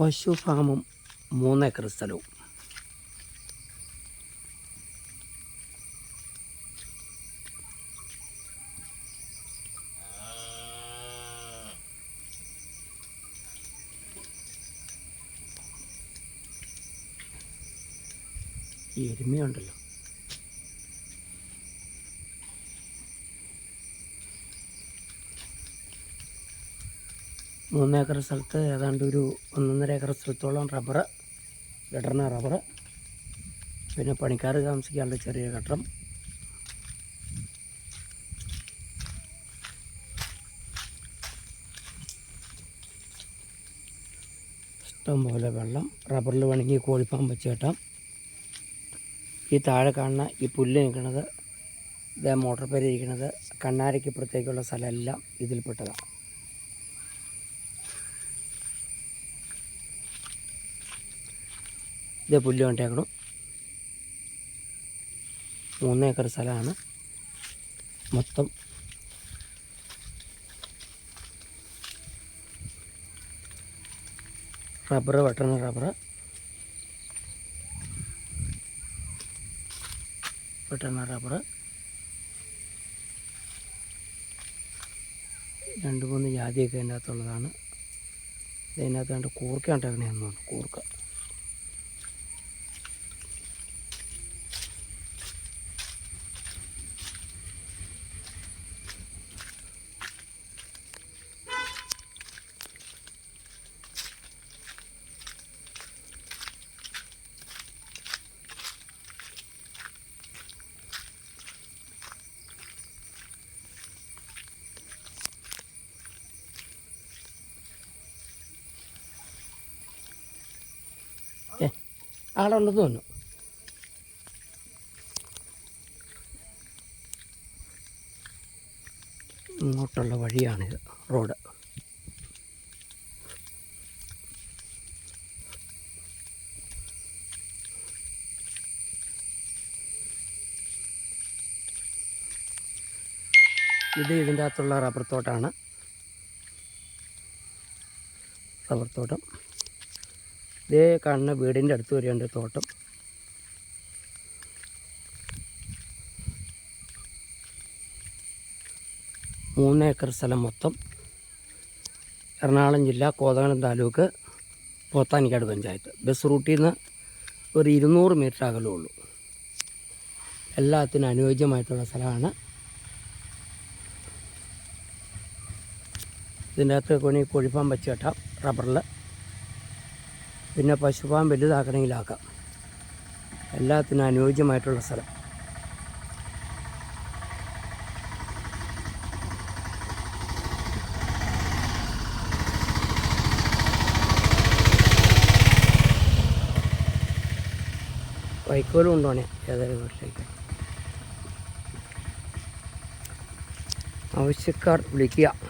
പശു ഫാമും മൂന്നേക്കർ സ്ഥലവും. എരുമയുണ്ടല്ലോ. മൂന്നേക്കർ സ്ഥലത്ത് ഏതാണ്ട് ഒരു ഒന്നൊന്നര ഏക്കർ സ്ഥലത്തോളം റബ്ബർ ഇടർന്ന റബ്ബർ പിന്നെ പണിക്കാർ താമസിക്കാനുള്ള ചെറിയ കട്ടം ഇഷ്ടം പോലെ വെള്ളം റബ്ബറിൽ വേണമെങ്കിൽ കോഴിപ്പാൻ വെച്ച് കെട്ടാം. ഈ താഴെ കാണുന്ന ഈ പുല്ല് നിൽക്കുന്നത് ഇതേ മോട്ടർ പേര് ഇരിക്കുന്നത് കണ്ണാരയ്ക്ക് ഇപ്പുറത്തേക്കുള്ള സ്ഥലമെല്ലാം ഇതിൽപ്പെട്ടതാണ്. ഇതേ പുല്ല് കണ്ടേക്കണം. മൂന്ന് ഏക്കർ സ്ഥലമാണ്. മൊത്തം റബ്ബർ വെട്ടണ റബ്ബർ വെട്ടണ റബ്ബർ രണ്ട് മൂന്ന് ജാതിയൊക്കെ അതിന്റെ അകത്തുള്ളതാണ് ഇതിനകത്ത് കണ്ട് കൂർക്ക ഉണ്ടാക്കണേന്ന് തോന്നുന്നു കൂർക്ക. ആളുണ്ടെന്ന് തോന്നുന്നു. ഇങ്ങോട്ടുള്ള വഴിയാണിത് റോഡ്. ഇത് ഇതിന്റെ അകത്തുള്ള റബ്ബർ തോട്ടാണ്. റബ്ബർ തോട്ടം. ഇതേ കാണുന്ന വീടിന്റെ അടുത്ത് വരെയുണ്ട് തോട്ടം. മൂന്ന് ഏക്കർ സ്ഥലം മൊത്തം. എറണാകുളം ജില്ല കോതകളം താലൂക്ക് പോത്താനിക്കാട് പഞ്ചായത്ത്. ബസ് റൂട്ടിൽ നിന്ന് ഒരു ഇരുന്നൂറ് മീറ്റർ അകലേ ഉള്ളൂ. എല്ലാത്തിനും അനുയോജ്യമായിട്ടുള്ള സ്ഥലമാണ്. ഇതിന്റെ അകത്ത് കൊണി കോഴിഫാം വെച്ച് റബ്ബറിൽ പിന്നെ പശുഫാം വലുതാക്കണമെങ്കിലാക്കാം. എല്ലാത്തിനും അനുയോജ്യമായിട്ടുള്ള സ്ഥലം. വൈക്കോലും ഉണ്ടോണേ ഏതായാലും വീട്ടിലേക്ക്. ആവശ്യക്കാർ വിളിക്കുക.